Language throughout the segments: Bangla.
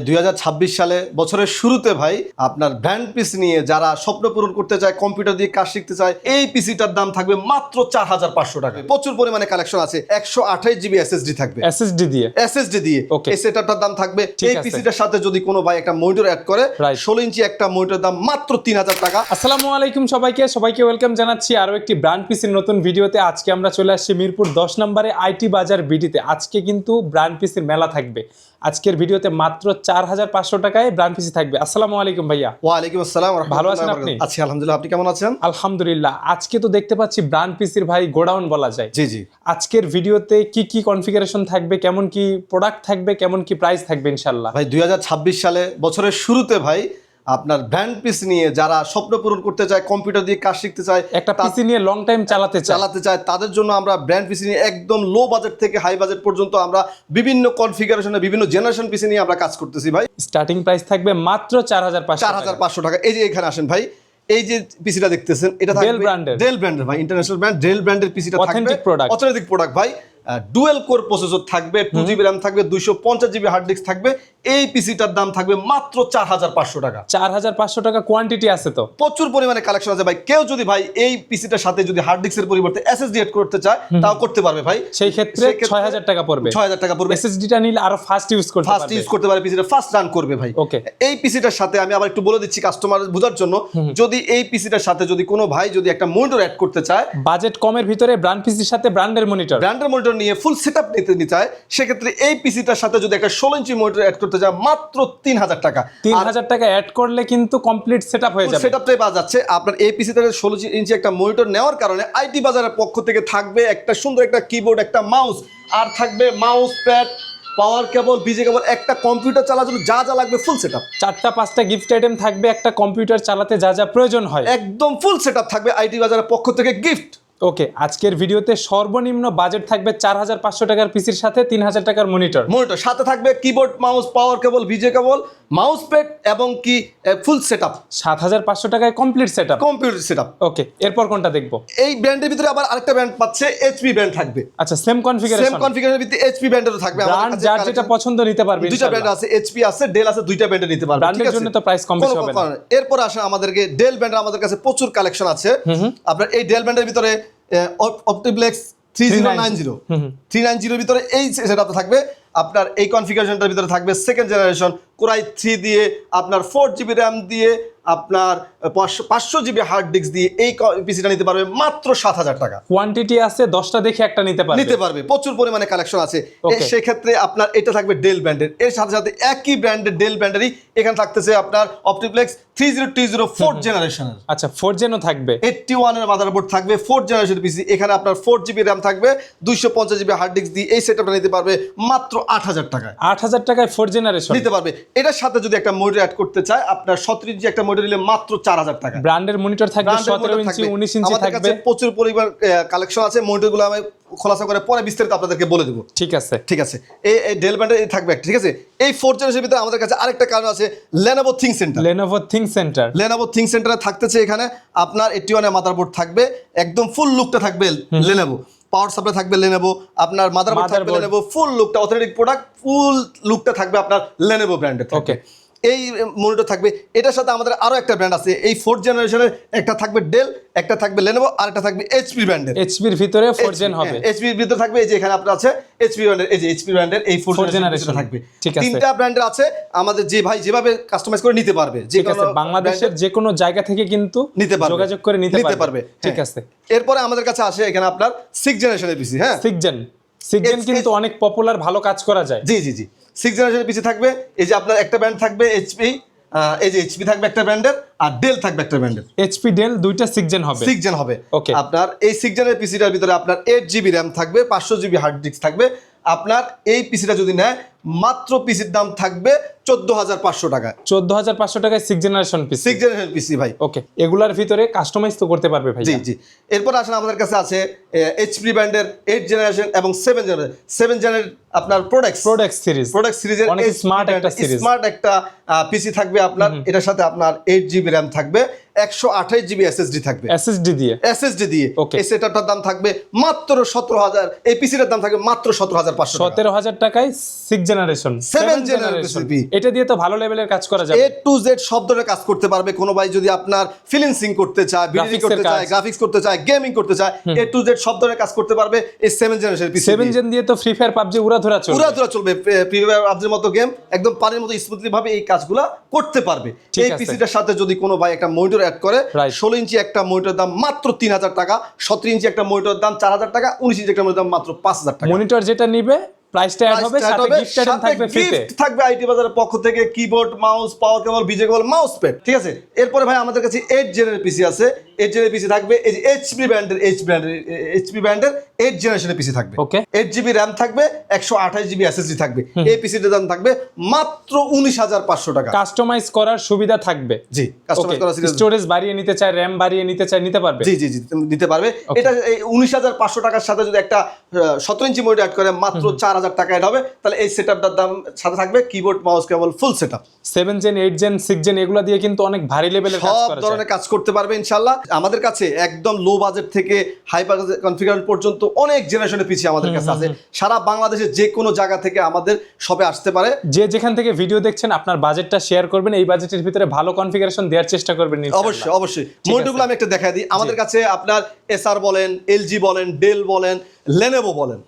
দুই হাজার ছাব্বিশ সালে বছরের শুরুতে ভাই আপনার ব্র্যান্ড পিস নিয়ে যারা স্বপ্ন পূরণ করতে চায় কম্পিউটার দিয়ে কাজ শিখতে চায় এই পিসিটার দাম থাকবে মাত্র চার হাজার পাঁচশো টাকা। প্রচুর পরিমাণে কালেকশন আছে একশো আঠাশ জিবি এসএসডি থাকবে। এসএসডি দিয়ে? এসএসডি দিয়ে। এই সেটআপটার দাম থাকবে। এই পিসিটার সাথে যদি কোনো ভাই একটা মনিটর অ্যাড করে. ষোলো ইঞ্চি একটা মনিটরের দাম মাত্র তিন হাজার টাকা। আসসালামু আলাইকুম সবাইকে সবাইকে ওয়েলকাম জানাচ্ছি আরও একটি ব্র্যান্ড পিসির নতুন ভিডিওতে আজকে আমরা চলে আসছি মিরপুর দশ নম্বরে আইটি বাজার বিডিতে আজকে কিন্তু ব্র্যান্ড পিসির মেলা থাকবে। আজকের ভিডিওতে মাত্র চার হাজার পাঁচশো টাকায় ব্রান্ড পিসি থাকবে। আসসালামু আলাইকুম ভাইয়া। ওয়ালাইকুম আসসালাম ভালো আছেন আপনি? আছি আলহামদুলিল্লাহ। আপনি কেমন আছেন? আলহামদুলিল্লাহ। আজকে তো দেখতে পাচ্ছি ব্রান্ড পিসির ভাই গোডাউন বলা যায়। জি জি। আজকের ভিডিওতে কি কি কনফিগারেশন থাকবে কেমন কি প্রোডাক্ট থাকবে কেমন কি প্রাইস থাকবে ইনশাল্লাহ ভাই দুই হাজার ছাব্বিশ সালে বছরের শুরুতে ভাই আপনার ব্র্যান্ড পিস নিয়ে যারা স্বপ্ন পূরণ করতে চায় কম্পিউটার দিয়ে কাজ শিখতে চায় একটা পিসি নিয়ে লং টাইম চালাতে চালাতে চায় তাদের জন্য আমরা ব্র্যান্ড পিসি নিয়ে একদম লো বাজেট থেকে হাই বাজেট পর্যন্ত আমরা বিভিন্ন কনফিগারেশনে বিভিন্ন জেনারেশন পিসি নিয়ে আমরা কাজ করতেছি ভাই। স্টার্টিং প্রাইস থাকবে মাত্র চার হাজার চার হাজার পাঁচশো টাকা। এই যে এখানে আসেন ভাই এই যে পিসিটা দেখতেছেন এটা brand এর। ডেল ব্র্যান্ডের ভাই ইন্টারন্যাশনাল ব্র্যান্ড ডেল ব্র্যান্ডের পিসিটা থাকবে। Authentic product। অথেন্টিক প্রোডাক্ট ভাই। ডুয়েল কোর প্রসেসর থাকবে টু জিবি র্যাম থাকবে দুইশো পঞ্চাশ জিবি হার্ড ডিস্ক থাকবে এই পিসিটার দাম থাকবে মাত্র চার হাজার পাঁচশো টাকা। চার হাজার পাঁচশো টাকা কোয়ান্টিটি আছে তো। প্রচুর পরিমাণে কালেকশন আছে ভাই। কেউ যদি ভাই এই পিসিটার সাথে যদি হার্ড ডিস্কের পরিবর্তে এসএসডি এড করতে চায় তাও করতে পারবে ভাই। সেই ক্ষেত্রে ছয় হাজার টাকা পড়বে। ছয় হাজার টাকা পড়বে। এসএসডিটা নিলে আরও ফাস্ট ইউজ করতে ফার্স্ট পারবে। ইউজ করতে পারে পিসিটা ফার্স্ট রান করবে ভাই। ওকে এই পিসিটার সাথে আমি আবার একটু বলে দিচ্ছি কাস্টমার বোঝার জন্য। যদি এই পিসিটার সাথে যদি কোনো ভাই যদি একটা মনিটর অ্যাড করতে চায় বাজেট কমের ভিতরে ব্র্যান্ড পিসির সাথে ব্র্যান্ডের মনিটর ব্র্যান্ডের মনিটর নিয়ে ফুল সেটআপ নিতে নিতে চায় সেক্ষেত্রে এই পিসিটার সাথে যদি একটা ষোলো ইঞ্চি মনিটর অ্যাড করতে চায় মাত্র তিন হাজার টাকা। তিন হাজার টাকা অ্যাড করলে কিন্তু কমপ্লিট সেট আপ হয়ে যাবে। সেটআপটাই পাওয়া যাচ্ছে। আপনার এই পিসিতে ষোলো ইঞ্চি একটা মনিটর নেওয়ার কারণে আইটি বাজারের পক্ষ থেকে থাকবে একটা সুন্দর একটা কিবোর্ড একটা মাউস আর থাকবে মাউস প্যাড পাওয়ার কেবল বিজে কেবল একটা কম্পিউটার চালার জন্য যা যা লাগবে ফুল সেটআপ চারটা পাঁচটা গিফট আইটেম থাকবে একটা কম্পিউটার চালাতে যা যা প্রয়োজন হয়। একদম ফুল সেটআপ থাকবে আইটি বাজারের পক্ষ থেকে গিফট ওকে আজকের ভিডিওতে সর্বনিম্ন বাজেট থাকবে চার হাজার পাঁচশো টাকার পিসির সাথে তিন হাজার টাকার মনিটর মনিটর সাথে থাকবে কিবোর্ড মাউস পাওয়ার কেবল ভিজে কেবল মাউস প্যাড এবং কি ফুল সেট আপ সাত হাজার পাঁচশো টাকায় complete set up computer setup okay এরপর কোনটা দেখব? এই ব্র্যান্ডের ভিতরে আবার আরেকটা ব্র্যান্ড পাচ্ছে এইচপি ব্র্যান্ড থাকবে। আচ্ছা সেম কনফিগারেশন সেম কনফিগারেশন ভিত্তি এইচপি ব্র্যান্ডেরও থাকবে। ব্র্যান্ড যার যেটা পছন্দ নিতে পারবে দুইটা ব্র্যান্ড আছে এইচপি আছে ডেল আছে দুইটা ব্র্যান্ডে নিতে পারবে আছে? জন্য তো price কম বেশি হবে না। এরপর আসে আমাদেরকে ডেল ব্র্যান্ডের আমাদের কাছে প্রচুর কালেকশন আছে। আপনার এই ডেল ব্র্যান্ডের ভিতরে OptiPlex three zero nine zero. Three nine জিরোর ভিতরে এই সেটাতে থাকবে। আপনার এই কনফিগারেশনটার ভিতরে থাকবে সেকেন্ড জেনারেশন কোরাই থ্রি দিয়ে আপনার ফোর জিবি র্যাম দিয়ে আপনার পাঁচশো জিবি হার্ড ডিস্ক দিয়ে এই পিসিটা নিতে পারবে মাত্র সাত হাজার টাকা। কোয়ান্টিটি আছে দশটা দেখে একটা নিতে পারবে। নিতে পারবে প্রচুর পরিমাণে কালেকশন আছে। সেক্ষেত্রে আপনার এটা থাকবে ডেল ব্র্যান্ডের এর সাথে সাথে একই ব্র্যান্ডের ডেল ব্র্যান্ডেরই এখানে থাকতেছে আপনার OptiPlex three zero two zero four জেনারেশনের আচ্ছা ফোর জেনও থাকবে। এইটটি ওয়ানের মাদারবোর্ড থাকবে ফোর জেনারেশন পিসি এখানে আপনার ফোর জিবি র্যাম থাকবে দুইশো পঞ্চাশ জিবি হার্ড ডিস্ক দিয়ে এই সেটআপটা নিতে পারবে মাত্র আট হাজার টাকায়। আট হাজার টাকায় ফোর জেনারেশন নিতে পারবে। এটার সাথে যদি একটা মনিটর অ্যাড করতে চায় আপনার সতেরো ইঞ্চি একটা মনিটর নিলে মাত্র চার হাজার টাকা। ব্র্যান্ডের মনিটর থাকবে সতেরো ইঞ্চি উনিশ ইঞ্চি থাকবে। প্রচুর পরিমাণ কালেকশন আছে। মনিটরগুলো আমি খোলাসা করে পরে বিস্তারিত আপনাদেরকে বলে দেবো। ঠিক আছে। ঠিক আছে। এই ডেল ব্র্যান্ডের থাকবে ঠিক আছে? এই ফোর জেনারেশনের ভিতরে আমাদের কাছে আরেকটা কারণ আছে Lenovo ThinkCentre Lenovo ThinkCentre Lenovo think সেন্টারে থাকতেছে এখানে। আপনার এইটি ওয়ানের মাদারবোর্ড থাকবে একদম ফুল লুকটা থাকবে লেনোভো পাওয়ার সাপ্লাই থাকবে লেনোভো আপনার মাদারবোর্ড থাকবে। লেনোভো ফুল লুকটা অথেন্টিক প্রোডাক্ট ফুল লুকটা থাকবে আপনার লেনোভো ব্র্যান্ডের Okay. এই মনিটর থাকবে। এটার সাথে আমাদের আরও একটা ব্র্যান্ড আছে। এই ফোর্থ জেনারেশনের একটা থাকবে ডেল একটা থাকবে লেনোভো আর একটা থাকবে এইচপি ব্র্যান্ডের এইচপির ভিতরে ফোর জেন হবে। এইচপি ভিতরে থাকবে। এই যে এখানে আপনার আছে এইচপি ব্র্যান্ডের এই যে এইচপি ব্র্যান্ডের এই ফোর জেনারেশন থাকবে। ঠিক আছে। তিনটা ব্র্যান্ডের আছে। আমাদের যে ভাই যেভাবে কাস্টমাইজ করে নিতে পারবে যে ঠিক আছে। বাংলাদেশের যে কোনো জায়গা থেকে কিন্তু নিতে পারবে। যোগাযোগ করে নিতে পারবে। ঠিক হ্যাঁ। আছে। এরপরে আমাদের কাছে আসে এখানে আপনার সিক্স জেনারেশনের পিসি হ্যাঁ। সিক্স জেন সিক্স জেন কিন্তু অনেক পপুলার ভালো কাজ করা যায়। জি জি জি। সিক্স জেনারেশনের পিসি থাকবে এই যে আপনার একটা ব্র্যান্ড থাকবে এইচপি এই যে এইচপি থাকবে একটা ব্র্যান্ডের আর ডেল থাকবে একটা ব্র্যান্ডের এইচপি ডেল দুইটা সিক্স জেন হবে। সিক্স জেন হবে। ওকে আপনার এই সিক্স জেনের পিসিটার ভিতরে আপনার এইট জিবি র্যাম থাকবে পাঁচশো জিবি হার্ড ডিস্ক থাকবে। আপনার এই পিসিটা যদি নেয় মাত্র পিসির দাম থাকবে চোদ্দ হাজার পাঁচশো টাকা। চোদ্দ হাজার পাঁচশো টাকায় six generation piece six generation PC ভাই। ওকে এগুলার ভিতরে কাস্টমাইজ তো করতে পারবে ভাই জি জি। এরপর আমাদের কাছে আছে এইচপি ব্র্যান্ডের এইট জেনারেশন এবং সেভেন জেনারেশন সেভেন জেনারেল আপনার প্রোডাক্টস প্রোডাক্ট সিরিজ প্রোডাক্ট সিরিজের অনেক smart একটা series। স্মার্ট একটা পিসি থাকবে আপনার এটার সাথে আপনার এইট জিবি র্যাম থাকবে একশো আঠাশ জিবি এসএসডি থাকবে। এসএসডি দিয়ে? এসএসডি দিয়ে। Okay. এই সেটআপটার দাম থাকবে মাত্র সতেরো হাজার এই পিসিটার দাম থাকবে মাত্র সতেরো হাজার পাঁচশো সতেরো হাজার টাকায় সিক্স জেনারেশন generation. PCB এটা দিয়ে তো ভালো লেভেলের কাজ করা যাবে। এ টু জেড ধরনের কাজ করতে পারবে। কোনো ভাই যদি আপনার ফিলিংসিং করতে চায় এর করতে চায় গ্রাফিক্স করতে চায় গেমিং করতে চায় এ টু জেড ধরনের কাজ করতে পারবে এই seven generation PC seven gen দিয়ে তো ফ্রি ফায়ার পাবজি উড়া ধরা চলবে। পুরা ধরা চলবে ফ্রি ফায়ার আবজের মতো গেম একদম পানির মতো স্মুথলি ভাবে এই কাজগুলা করতে পারবে। এই পিসিটার সাথে যদি কোনো ভাই একটা মনিটর অ্যাড করে. ষোলো ইঞ্চি একটা মনিটর দাম মাত্র তিন হাজার টাকা সতেরো ইঞ্চি একটা মনিটর দাম চার হাজার টাকা উনিশ ইঞ্চি একটা মনিটর দাম মাত্র পাঁচ হাজার টাকা। মনিটর যেটা নিবে প্রাইসটা অ্যাড হবে সাথে গিফট আইটেম থাকবে gift থাকবে আইটি বাজারের পক্ষ থেকে keyboard mouse power cable cable mouse pad ঠিক আছে? এরপরে ভাই আমাদের কাছে এইট জেনের পিসি আছে। এইট জেনের পিসি থাকবে এই যে এইচপি ব্র্যান্ডের এইচ ব্র্যান্ডের এইচপি ব্র্যান্ডের এইট জেনারেশনের পিসি থাকবে। Okay. এইট জিবি র্যাম থাকবে একশো আঠাশ জিবি এসএসডি থাকবে। এই পিসিটার দাম থাকবে মাত্র উনিশ হাজার পাঁচশো টাকা। কাস্টমাইজ করার সুবিধা থাকবে। জি কাস্টমাইজ করা serious- স্টোরেজ বাড়িয়ে নিতে চায় র্যাম বাড়িয়ে নিতে চায় নিতে পারবে? জি জি জি দিতে পারবে। এটা এই উনিশ হাজার পাঁচশো টাকার সাথে যদি একটা সতেরো ইঞ্চি মনিটর অ্যাড করে মাত্র চার হাজার টাকা অ্যাড হবে। তাহলে এই সেটআপটার দাম সাথে থাকবে। Keyboard mouse cable full setup seven gen eight gen six gen এগুলো দিয়ে কিন্তু অনেক ভারী লেভেলের সব ধরনের কাজ করতে পারবে ইনশাল্লাহ আমাদের কাছে একদম লো বাজেট থেকে হাই বাজেট কনফিগার পর্যন্ত অনেক জেনারেশনের পিছিয়ে আমাদের কাছে আছে। সারা বাংলাদেশের যে কোনো জায়গা থেকে আমাদের শপে আসতে পারে। যে যেখান থেকে ভিডিও দেখছেন আপনার বাজেটটা শেয়ার করবেন। এই বাজেটের ভিতরে ভালো কনফিগারেশন দেওয়ার চেষ্টা করবেন অবশ্যই অবশ্যই। মনিটরগুলো আমি একটা দেখাই দিই। আমাদের কাছে আপনার এসআর বলেন এলজি বলেন ডেল বলেন লেনেভো বলেন।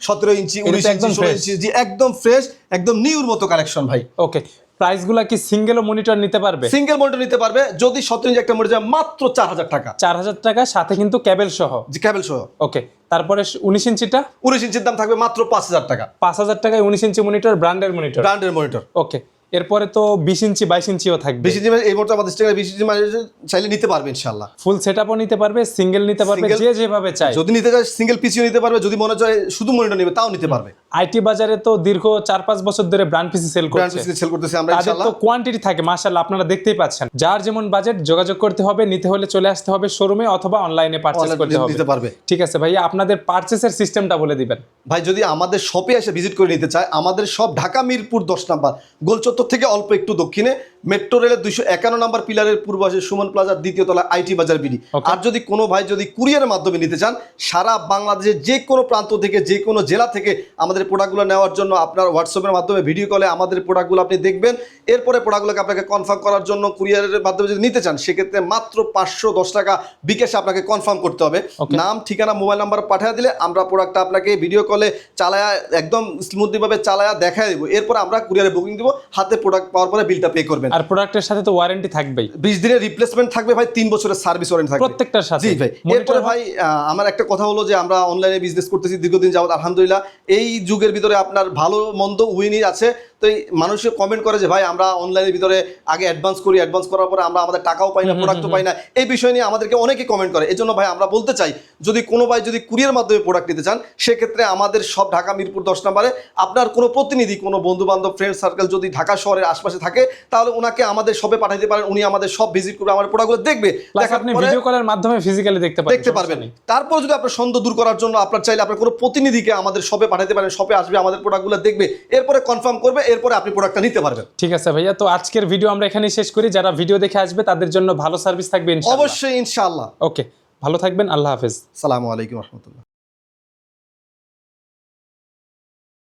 সতেরো ইঞ্চি উনিশ ইঞ্চি ষোলো ইঞ্চি জি একদম ফ্রেশ একদম নিউর মতো কালেকশন ভাই। ওকে প্রাইসগুলো কি সিঙ্গেল মনিটর নিতে পারবে? সিঙ্গেল মনিটর নিতে পারবে যদি সতেরো ইঞ্চি একটা মনিটর মাত্র চার হাজার টাকা। চার হাজার টাকা সাথে কিন্তু ক্যাবেল সহ। জি ক্যাবেল সহ। ওকে তারপরে উনিশ ইঞ্চিটা? উনিশ ইঞ্চির দাম থাকবে মাত্র পাঁচ হাজার টাকা। পাঁচ হাজার টাকায় উনিশ ইঞ্চি মনিটর ব্র্যান্ডের মনিটর ব্র্যান্ডের মনিটর ওকে এরপরে তো বিশ ইঞ্চি বাইশ ইঞ্চিও থাকবে। বেশি জিমের এই মুহূর্তে আমাদের স্টেকার বেশি জিমের চাইলে নিতে পারবে ইনশাল্লাহ ফুল সেট নিতে পারবে সিঙ্গেল নিতে পারবে যে যেভাবে চায়। যদি নিতে চায় সিঙ্গেল পিসিও নিতে পারবে যদি মনে চায় শুধু মনিটর নিবে তাও নিতে পারবে। আইটি বাজারে তো দীর্ঘ চার পাঁচ বছর ধরে ব্র্যান্ড পিসি সেল ব্র্যান্ড করছে। পিসি সেল করতেছি আমরা তাদের তো কোয়ান্টিটি থাকে মাশাআল্লাহ আপনারা দেখতেই পাচ্ছেন। যার যেমন বাজেট যোগাযোগ করতে হবে নিতে হলে চলে আসতে হবে শোরুমে অথবা অনলাইনে পারচেজ করতে হবে। নিতে পারবে। ঠিক আছে ভাইয়া আপনাদের পারচেসের সিস্টেমটা বলে দিবেন। ভাই যদি আমাদের শপে এসে ভিজিট করে নিতে চায় আমাদের সব ঢাকা মিরপুর দশ নাম্বার গোলচত্বর থেকে অল্প একটু দক্ষিণে মেট্রো রেলের দুইশো একান্ন নাম্বার পিলারের পূর্ব পাশে সুমন প্লাজার দ্বিতীয় তলা আইটি বাজার বিডি। আর যদি কোনো ভাই যদি কুরিয়ারের মাধ্যমে নিতে চান সারা বাংলাদেশের যে কোনো প্রান্ত থেকে যে কোনো জেলা থেকে আমাদের প্রোডাক্টগুলো নেওয়ার জন্য আপনার হোয়াটসঅ্যাপের মাধ্যমে ভিডিও কলে আমাদের প্রোডাক্টগুলো আপনি দেখবেন। এরপরে প্রোডাক্টগুলোকে আপনাকে কনফার্ম করার জন্য কুরিয়ারের মাধ্যমে যদি নিতে চান সেক্ষেত্রে মাত্র পাঁচশো দশ টাকা বিকাশে আপনাকে কনফার্ম করতে হবে। নাম ঠিকানা মোবাইল নাম্বার পাঠিয়ে দিলে আমরা প্রোডাক্টটা আপনাকে ভিডিও কলে চালায়া একদম স্মুথলি ভাবে চালায়া দেখায় দেবো। এরপর আমরা কুরিয়ারে বুকিং দিব। হাতে প্রোডাক্ট পাওয়ার পরে বিলটা পে করবেন। আর প্রোডাক্টের সাথে তো ওয়ারেন্টি থাকবেই। বিশ দিনের রিপ্লেসমেন্ট থাকবে ভাই তিন বছরের সার্ভিস ওয়ারেন্টি থাকবে। প্রত্যেকটার সাথে। জি ভাই এরপরে ভাই আহ, আমার একটা কথা হলো যে আমরা অনলাইনে বিজনেস করতেছি দীর্ঘদিন যাবত আলহামদুলিল্লাহ এই যুগের ভিতরে আপনার ভালো মন্দ উইনই আছে। তো এই মানুষের কমেন্ট করে যে ভাই আমরা অনলাইনের ভিতরে আগে অ্যাডভান্স করি অ্যাডভান্স করার পরে আমরা আমাদের টাকাও পাই না প্রোডাক্টও পাই না। এই বিষয় নিয়ে আমাদেরকে অনেকে কমেন্ট করে। এই জন্য ভাই আমরা বলতে চাই যদি কোনো ভাই যদি কুরিয়ার মাধ্যমে প্রোডাক্ট নিতে চান সেক্ষেত্রে আমাদের সব ঢাকা মিরপুর দশ নম্বরে আপনার কোনো প্রতিনিধি কোনো বন্ধু বান্ধব ফ্রেন্ড সার্কেল যদি ঢাকা শহরের আশপাশে থাকে তাহলে ওনাকে আমাদের শপে পাঠাতে পারেন। উনি আমাদের সব ভিজিট করবে আমার প্রোডাক্টগুলো দেখবে। আপনি ভিডিও কলের মাধ্যমে ফিজিক্যালি দেখতে পারবেন দেখতে পারবেন। তারপর যদি আপনার সন্দেহ দূর করার জন্য আপনার চাইলে আপনার কোনো প্রতিনিধিকে আমাদের শপে পাঠাতে পারেন শপে আসবে আমাদের প্রোডাক্টগুলো দেখবে। এরপরে কনফার্ম করবে এরপরে আপনি প্রোডাক্টটা নিতে পারবেন। ঠিক আছে ভাইয়া তো আজকের ভিডিও আমরা এখানেই শেষ করি। যারা ভিডিও দেখে আসবে তাদের জন্য ভালো সার্ভিস থাকবে ইনশাআল্লাহ। অবশ্যই ইনশাআল্লাহ। ওকে ভালো থাকবেন আল্লাহ হাফেজ। সালামু আলাইকুম রহমতুল্লাহ।